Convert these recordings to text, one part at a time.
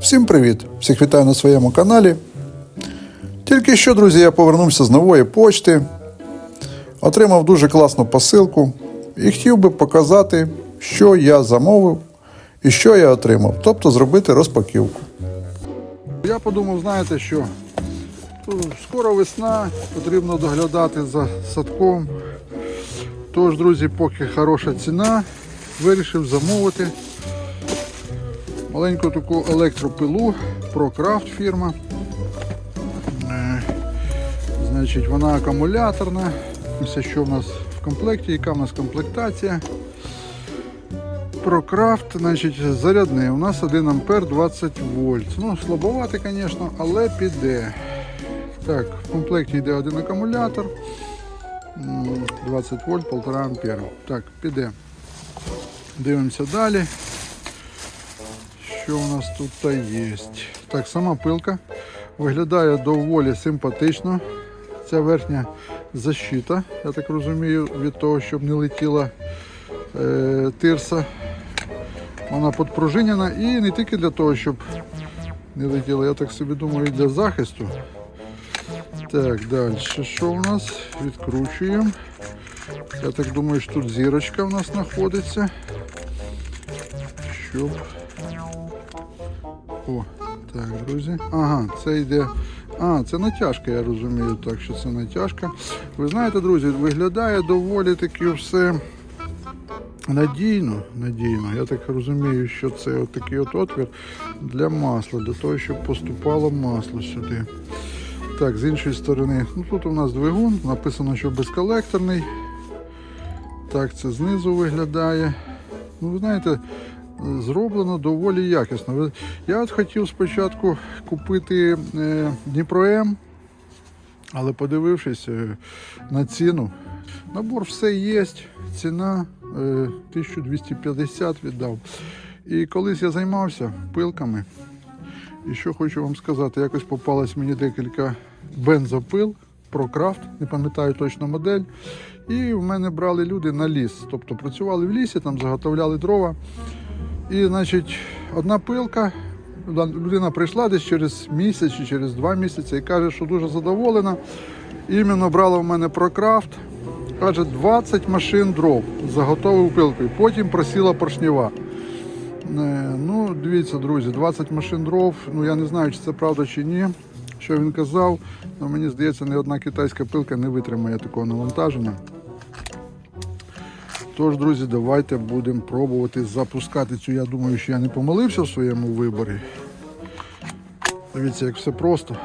Всім привіт! Всіх вітаю на своєму каналі. Тільки що, друзі, я повернувся з нової почти, отримав дуже класну посилку і хотів би показати, що я замовив і що я отримав, тобто зробити розпаківку. Я подумав, знаєте що? Скоро весна, потрібно доглядати за садком. Тож, друзі, поки хороша ціна, вирішив замовити маленьку таку електропилу ProCraft фірма. Е, Значить, вона акумуляторна. Ось що в нас в комплекті, яка в нас комплектація. ProCraft, значить, зарядний. У нас 1 ампер 20 вольт. Ну, слабовато, звісно, але піде. Так, в комплекті йде один акумулятор. 20 вольт, 1,5 ампера. Так, піде. Дивимося далі. Що у нас тут та є? Так, сама пилка виглядає доволі симпатично. Ця верхня защита, я так розумію, від того, щоб не летіла е, тирса. Вона підпружинена і не тільки для того, щоб не летіла, я так собі думаю, і для захисту. Так, далі. Що у нас? Відкручуємо. Я так думаю, що тут зірочка у нас знаходиться. Щоб. О, так, друзі. Ага, це йде. А, це натяжка, я розумію, так що це натяжка. Ви знаєте, друзі, виглядає доволі таки все надійно. надійно. Я так розумію, що це такий от отвір для масла, для того, щоб поступало масло сюди. Так, з іншої сторони, ну тут у нас двигун, написано, що безколекторний. Так, це знизу виглядає. Ну, ви знаєте, зроблено доволі якісно. Я от хотів спочатку купити е, Дніпром, але подивившись е, на ціну, набор все є, ціна е, 1250 віддав. І колись я займався пилками. І що хочу вам сказати, якось попалось мені декілька бензопил ProCraft, не пам'ятаю точно модель. І в мене брали люди на ліс. Тобто працювали в лісі, там заготовляли дрова. І, значить, одна пилка, людина прийшла десь через місяць чи через два місяці і каже, що дуже задоволена. Іменно брала в мене ProCraft. Каже, 20 машин дров заготовив пилкою. Потім просіла поршнева. Е, Ну, дивіться, друзі, 20 машин дров. Ну я не знаю, чи це правда чи ні. Що він казав, але мені здається, ні одна китайська пилка не витримає такого навантаження. Тож, друзі, давайте будемо пробувати запускати цю. Я думаю, що я не помилився в своєму виборі. Дивіться, як все просто.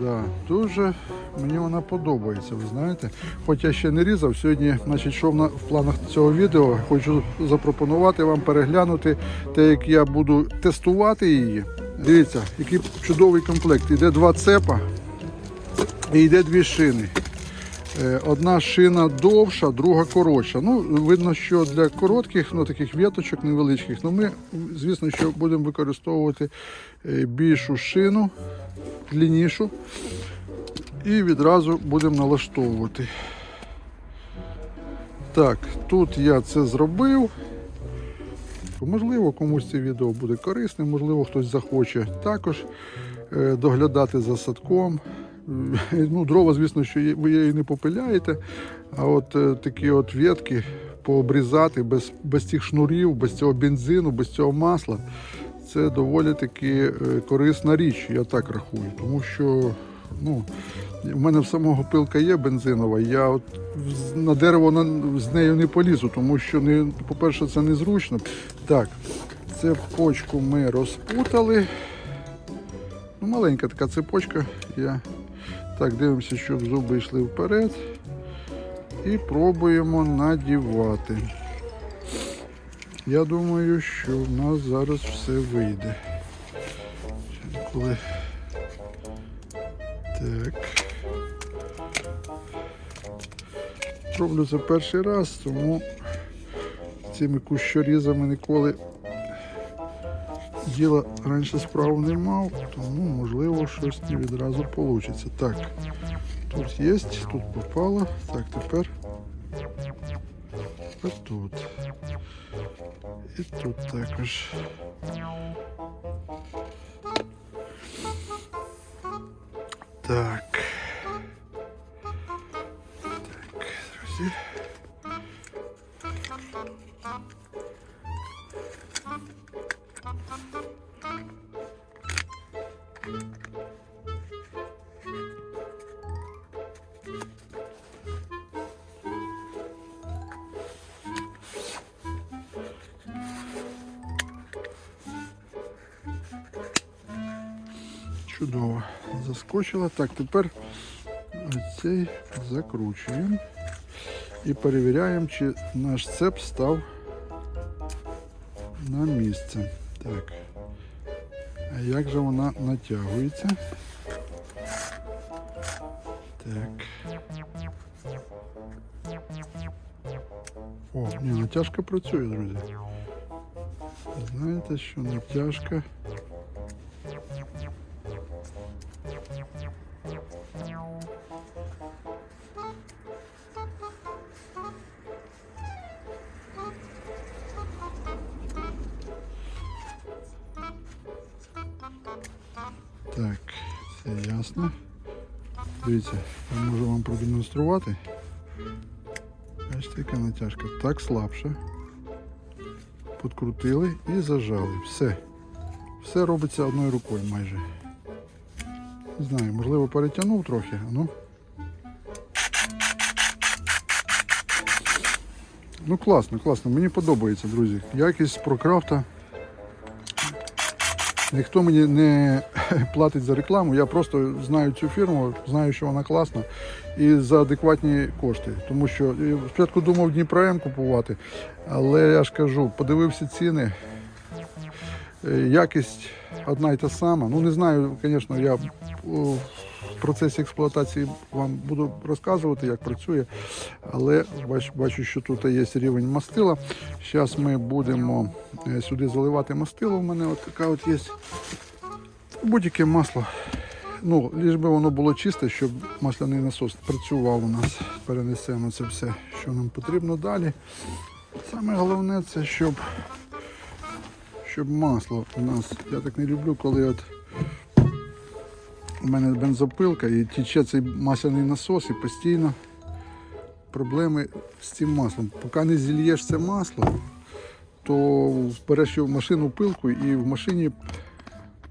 Да, дуже мені вона подобається, ви знаєте. Хоч я ще не різав, сьогодні, значить, що в на- в планах цього відео, хочу запропонувати вам переглянути те, як я буду тестувати її. Дивіться, який чудовий комплект. Іде два цепа і йде дві шини. Е, Одна шина довша, друга коротша. Ну, видно, що для коротких, ну таких віточок невеличких, ну ми, звісно, що будемо використовувати е, більшу шину, длиннішу, і відразу будемо налаштовувати. Так, тут я це зробив. Можливо, комусь це відео буде корисним, можливо, хтось захоче також е, доглядати за садком. Ну, дрова, звісно, що ви її не попиляєте, а от е, такі от ветки пообрізати без, без цих шнурів, без цього бензину, без цього масла. Це доволі таки е, корисна річ, я так рахую. Тому що ну, в мене в самого пилка є бензинова. Я от на дерево на, з нею не полізу, тому що не, по-перше, це незручно. Так, цепочку ми розпутали. Ну, маленька така цепочка. Я так дивимося, щоб зуби йшли вперед. І пробуємо надівати. Я думаю, що в нас зараз все вийде. Коли... Так. Роблю це перший раз, тому цими кущорізами ніколи діла раніше справу не мав, тому можливо щось не відразу вийде. Так, тут є, тут попало. Так, тепер отут. І тут також. Так. Так, Чудово. Заскочила. Так, тепер цей закручуємо і перевіряємо, чи наш цеп став на місце. Так. А як же вона натягується? Так. О, ні, натяжка працює, друзі. Знаєте, що натяжка. Дивіться, я можу вам продемонструвати. Бачите, яка натяжка. Так слабше. Подкрутили і зажали. Все. Все робиться одною рукою майже. Не знаю, можливо перетягнув трохи, ну. Ну класно, класно, мені подобається, друзі. Якість прокрафта. Ніхто мені не платить за рекламу, я просто знаю цю фірму, знаю, що вона класна і за адекватні кошти. Тому що спочатку думав Дніпром купувати, але я ж кажу, подивився ціни, е, якість одна й та сама. Ну не знаю, звісно, я в процесі експлуатації вам буду розказувати, як працює, але бачу, що тут є рівень мастила. Зараз ми будемо е, сюди заливати мастило. У мене от така от є будь-яке масло. Ну, ліж би воно було чисте, щоб масляний насос працював у нас. Перенесемо це все, що нам потрібно далі. Саме головне це, щоб, щоб масло у нас. Я так не люблю, коли от у мене бензопилка і тече цей масляний насос і постійно проблеми з цим маслом. Поки не зільєш це масло, то береш в машину пилку і в машині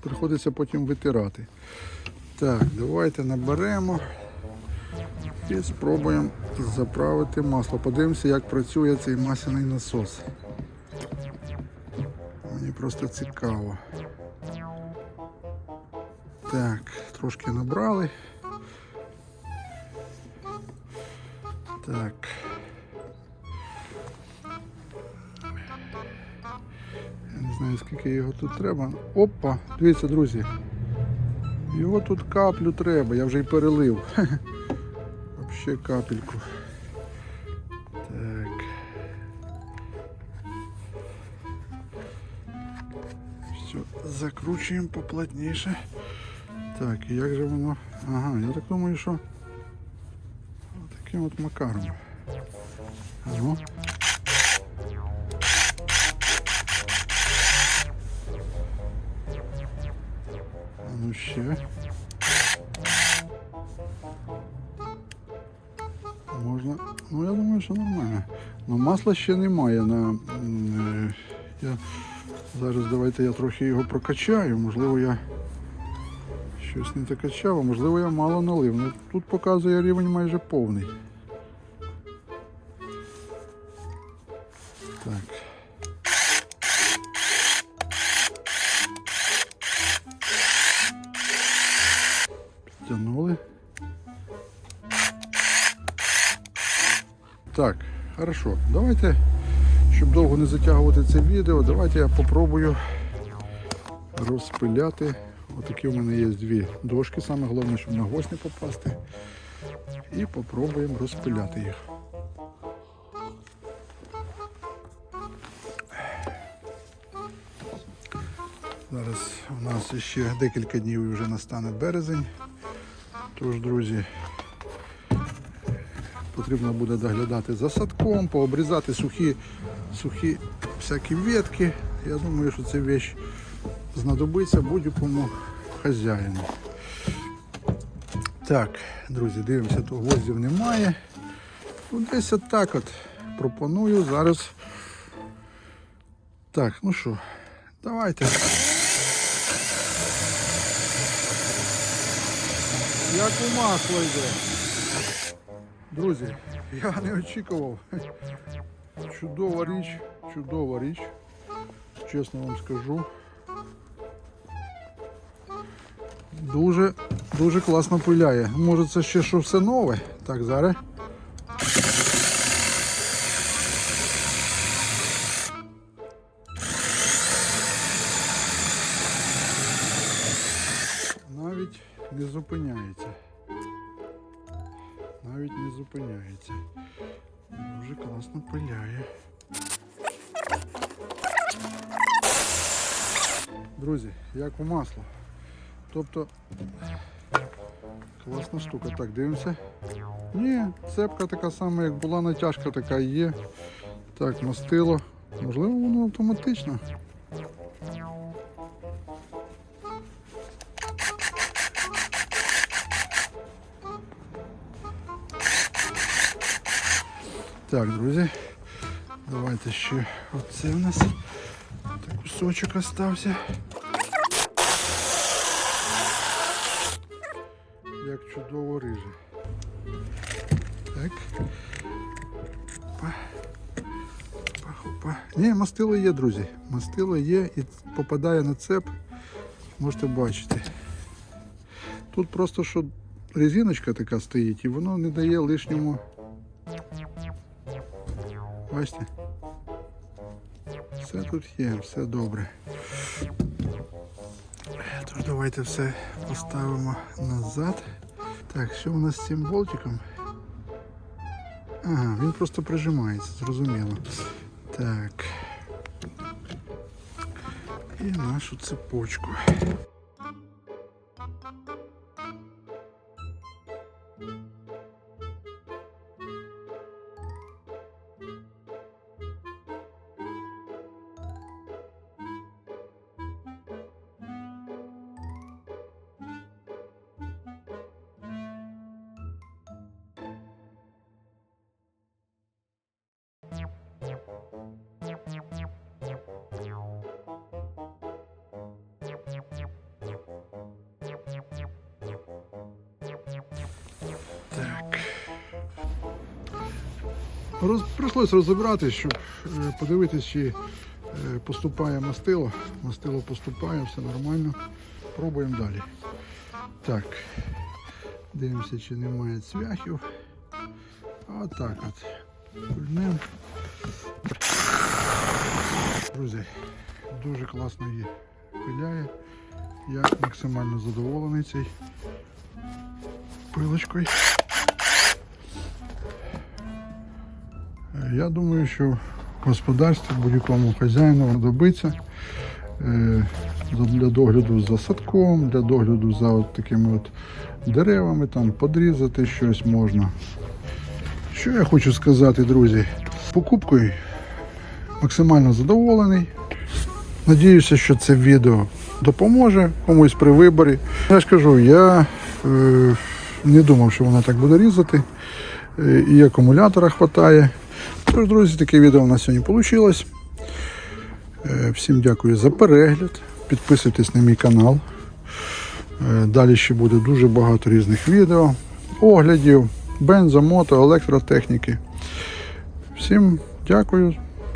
приходиться потім витирати. Так, давайте наберемо і спробуємо заправити масло. Подивимося, як працює цей масляний насос. Мені просто цікаво. Так, трошки набрали. Так. Я не знаю, скільки його тут треба. Опа, дивіться, друзі. Його тут каплю треба, я вже й перелив. Взагалі капельку. Так. Все, закручуємо поплотніше. Так, і як же воно? Ага, я так думаю, що таким от макаром. Ну. Ну ще. Можна. Ну я думаю, що нормально. Ну масла ще немає на. е, Я... Зараз давайте я трохи його прокачаю. Можливо, я щось не докачав, а можливо я мало налив. Ну, тут показує рівень майже повний. Так. Підтягнули. Так, хорошо. Давайте, щоб довго не затягувати це відео, давайте я попробую розпиляти. Отакі у мене є дві дошки, саме головне, щоб на гвоздь не попасти. І попробуємо розпиляти їх. Зараз у нас ще декілька днів і вже настане березень. Тож, друзі, потрібно буде доглядати за садком, пообрізати сухі, сухі всякі ветки. Я думаю, що ця вещь знадобиться будь-якому хазяїну. Так, друзі, дивимося, тут гвоздів немає. Ну, десь отак от пропоную зараз. Так, ну що, давайте. Як у масло йде. Друзі, я не очікував. Чудова річ, чудова річ. Чесно вам скажу. Дуже, дуже класно пиляє. Може це ще що все нове. Так, зараз. Навіть не зупиняється. Навіть не зупиняється. Дуже класно пиляє. Друзі, як у масло. Тобто класна штука. Так, дивимося. Ні, цепка така сама, як була натяжка така є. Так, мастило. Можливо, воно автоматично. Так, друзі, давайте ще оце в нас так, кусочок остався. Чудово риже. Так. Опа. Опа, опа. Ні, мастило є, друзі. Мастило є і попадає на цеп. Можете бачити. Тут просто що резиночка така стоїть і воно не дає лишньому. Бачите? Все тут є, все добре. Тож давайте все поставимо назад. Так, що у нас з цим болтиком? Ага, він просто прижимається, зрозуміло. Так. І нашу цепочку. Так. Роз, прийшлось розібратися, щоб е, подивитися, чи е, поступає мастило. Мастило поступає, все нормально. Пробуємо далі. Так. Дивимося, чи немає цвяхів. Отак от. Кульнем. Друзі, дуже класно її пиляє. Я максимально задоволений цією пилочкою. Е, Я думаю, що господарстві будь-якому хазяїну знадобиться е, для догляду за садком, для догляду за от такими от деревами, там подрізати щось можна. Що я хочу сказати, друзі? Покупкою максимально задоволений. Надіюся, що це відео допоможе комусь при виборі. Я ж кажу, я е, не думав, що вона так буде різати. Е, і акумулятора вистачає. Тож, друзі, таке відео у нас сьогодні вийшло. Е, всім дякую за перегляд. Підписуйтесь на мій канал. Е, далі ще буде дуже багато різних відео, оглядів, бензо, мото, електротехніки. Всім дякую,